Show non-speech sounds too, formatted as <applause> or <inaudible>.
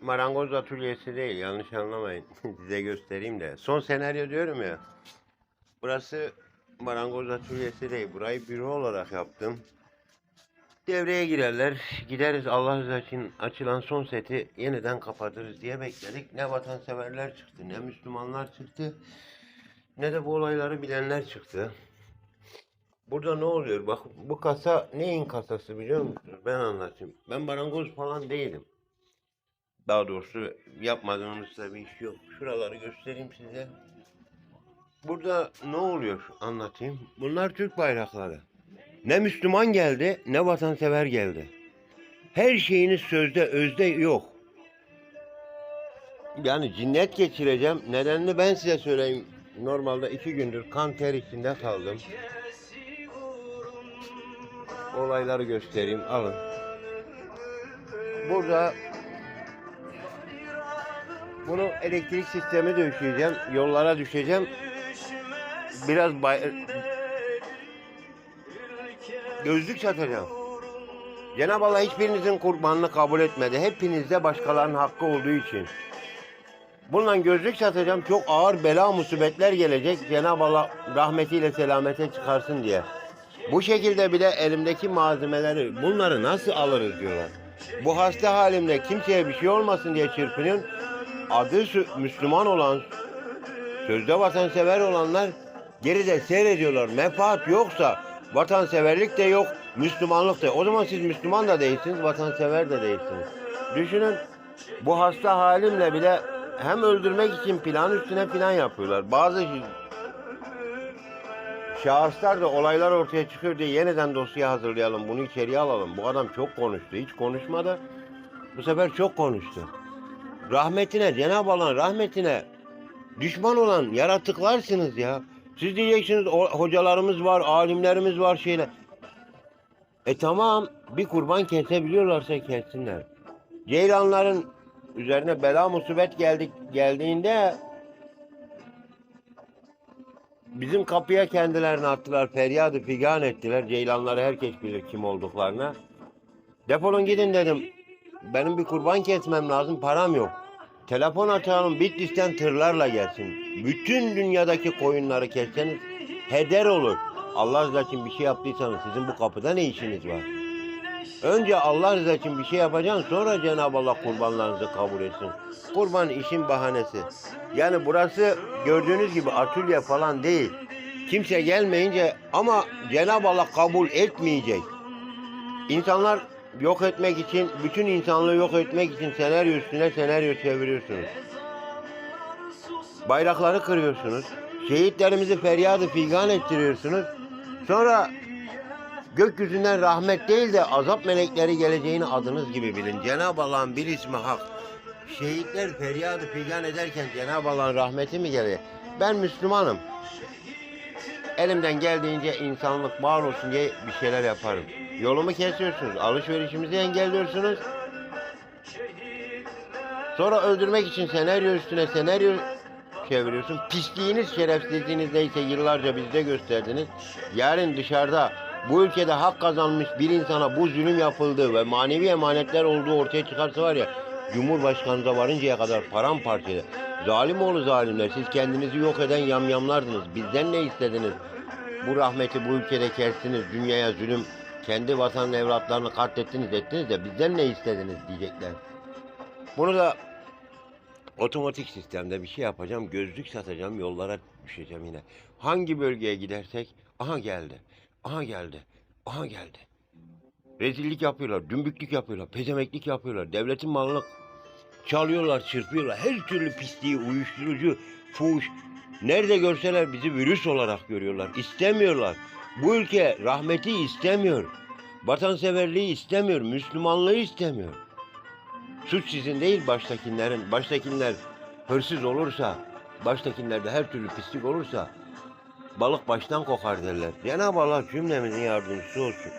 Marangoz atölyesi değil yanlış anlamayın. <laughs> Size göstereyim de. Son senaryo diyorum ya. Burası marangoz atölyesi değil. Burayı büro olarak yaptım. Devreye girerler. Gideriz Allah rızası için açılan son seti yeniden kapatırız diye bekledik. Ne vatanseverler çıktı ne Müslümanlar çıktı. Ne de bu olayları bilenler çıktı. Burada ne oluyor? Bak bu kasa neyin kasası biliyor musunuz? Ben anlatayım. Ben marangoz falan değilim. Daha doğrusu yapmadığımızda bir iş yok. Şuraları göstereyim size. Burada ne oluyor anlatayım. Bunlar Türk bayrakları. Ne Müslüman geldi ne vatansever geldi. Her şeyiniz sözde özde yok. Yani cinnet geçireceğim. Nedenini ben size söyleyeyim. Normalde iki gündür kan ter içinde kaldım. Olayları göstereyim. Alın. Burada bunu elektrik sistemi döşeyeceğim. Yollara düşeceğim. Biraz bay... Gözlük satacağım. Cenab-ı Allah hiçbirinizin kurbanını kabul etmedi. Hepinizde başkalarının hakkı olduğu için. Bundan gözlük satacağım. Çok ağır bela musibetler gelecek. Cenab-ı Allah rahmetiyle selamete çıkarsın diye. Bu şekilde bile elimdeki malzemeleri bunları nasıl alırız diyorlar. Bu hasta halimde kimseye bir şey olmasın diye çırpınıyorum. Adı Müslüman olan, sözde vatansever olanlar geride seyrediyorlar. Menfaat yoksa vatanseverlik de yok, Müslümanlık da. O zaman siz Müslüman da değilsiniz, vatansever de değilsiniz. Düşünün bu hasta halimle bile hem öldürmek için plan üstüne plan yapıyorlar. Bazı şahıslar da olaylar ortaya çıkıyor diye yeniden dosya hazırlayalım, bunu içeriye alalım. Bu adam çok konuştu, hiç konuşmadı. Bu sefer çok konuştu. Rahmetine, Cenab-ı Allah'ın rahmetine düşman olan yaratıklarsınız ya. Siz diyeceksiniz hocalarımız var, alimlerimiz var şeyler. E tamam bir kurban kesebiliyorlarsa kessinler. Ceylanların üzerine bela musibet geldik geldiğinde bizim kapıya kendilerini attılar. Feryadı figan ettiler. Ceylanları herkes bilir kim olduklarını. Defolun gidin dedim. Benim bir kurban kesmem lazım. Param yok. Telefon açalım Bitlis'ten tırlarla gelsin. Bütün dünyadaki koyunları kesseniz heder olur. Allah rızası için bir şey yaptıysanız sizin bu kapıda ne işiniz var? Önce Allah rızası için bir şey yapacaksın sonra Cenab-ı Allah kurbanlarınızı kabul etsin. Kurban işin bahanesi. Yani burası gördüğünüz gibi atölye falan değil. Kimse gelmeyince ama Cenab-ı Allah kabul etmeyecek. İnsanlar yok etmek için, bütün insanlığı yok etmek için senaryo üstüne senaryo çeviriyorsunuz. Bayrakları kırıyorsunuz. Şehitlerimizi feryadı figan ettiriyorsunuz. Sonra gökyüzünden rahmet değil de azap melekleri geleceğini adınız gibi bilin. Cenab-ı Allah'ın bir ismi hak. Şehitler feryadı figan ederken Cenab-ı Allah'ın rahmeti mi gelir? Ben Müslümanım. Elimden geldiğince insanlık var olsun diye bir şeyler yaparım. Yolumu kesiyorsunuz, alışverişimizi engelliyorsunuz. Sonra öldürmek için senaryo üstüne senaryo çeviriyorsun. Pisliğiniz, şerefsizliğiniz neyse yıllarca bizde gösterdiniz. Yarın dışarıda bu ülkede hak kazanmış bir insana bu zulüm yapıldığı ve manevi emanetler olduğu ortaya çıkarsa var ya Cumhurbaşkanınıza varıncaya kadar paramparça eder. Zalim oğlu zalimler siz kendinizi yok eden yamyamlardınız. Bizden ne istediniz? Bu rahmeti bu ülkede kestiniz. Dünyaya zulüm kendi vatan evlatlarını katlettiniz ettiniz de bizden ne istediniz diyecekler. Bunu da otomatik sistemde bir şey yapacağım. Gözlük satacağım. Yollara düşeceğim yine. Hangi bölgeye gidersek aha geldi. Aha geldi. Aha geldi. Rezillik yapıyorlar, dümbüklük yapıyorlar, pezemeklik yapıyorlar, devletin malını çalıyorlar, çırpıyorlar. Her türlü pisliği, uyuşturucu, fuhuş. Nerede görseler bizi virüs olarak görüyorlar. İstemiyorlar. Bu ülke rahmeti istemiyor. Vatanseverliği istemiyor. Müslümanlığı istemiyor. Suç sizin değil baştakilerin. Baştakiler hırsız olursa, baştakilerde her türlü pislik olursa balık baştan kokar derler. Cenab-ı Allah cümlemizin yardımcısı olsun.